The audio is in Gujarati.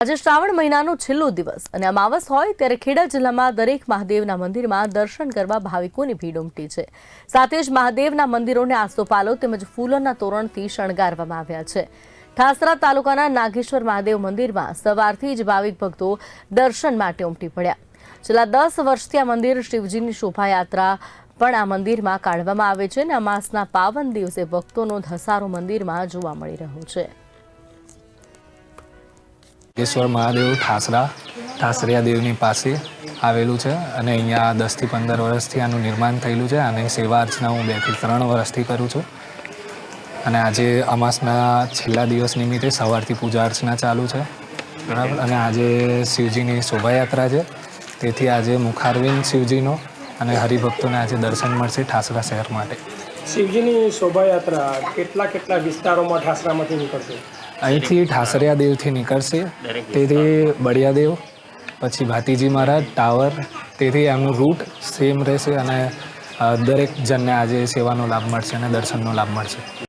આજે શ્રાવણ મહિનાનો છેલ્લો દિવસ અને અમાવસ હોય ત્યારે ખેડા જિલ્લામાં દરેક મહાદેવના મંદિરમાં દર્શન કરવા ભાવિકોની ભીડ ઉમટી છે. સાથે જ મહાદેવના મંદિરોને આસોપાલો તેમજ ફૂલોના તોરણથી શણગારવામાં આવ્યા છે. ઠાસરા તાલુકાના નાગેશ્વર મહાદેવ મંદિરમાં સવારથી જ ભાવિક ભક્તો દર્શન માટે ઉમટી પડ્યા. છેલ્લા દસ વર્ષથી આ મંદિર શિવજીની શોભાયાત્રા પણ આ મંદિરમાં કાઢવામાં આવે છે અને અમાસના પાવન દિવસે ભક્તોનો ધસારો મંદિરમાં જોવા મળી રહ્યો છે. ઈશ્વર મહાદેવ ઠાસરા, ઠાસરિયા દેવની પાસે આવેલું છે અને અહીંયા દસથી પંદર વર્ષથી આનું નિર્માણ થયેલું છે અને સેવા અર્ચના હું બેથી ત્રણ વર્ષથી કરું છું. અને આજે અમાસના છેલ્લા દિવસ નિમિત્તે સવારથી પૂજા અર્ચના ચાલુ છે. બરાબર? અને આજે શિવજીની શોભાયાત્રા છે. તેથી આજે મુખારવિંદ શિવજીનો અને હરિભક્તોને આજે દર્શન મળશે ઠાસરા શહેર માટે. શિવજીની શોભાયાત્રા કેટલા કેટલા વિસ્તારોમાં ઠાસરામાંથી નીકળશે? અહીંથી ઠાસરિયા દેવથી નીકળશે. તેથી બળિયાદેવ પછી ભાતીજી મહારાજ ટાવર. તેથી એમનું રૂટ સેમ રહેશે અને દરેક જણને આજે સેવાનો લાભ મળશે અને દર્શનનો લાભ મળશે.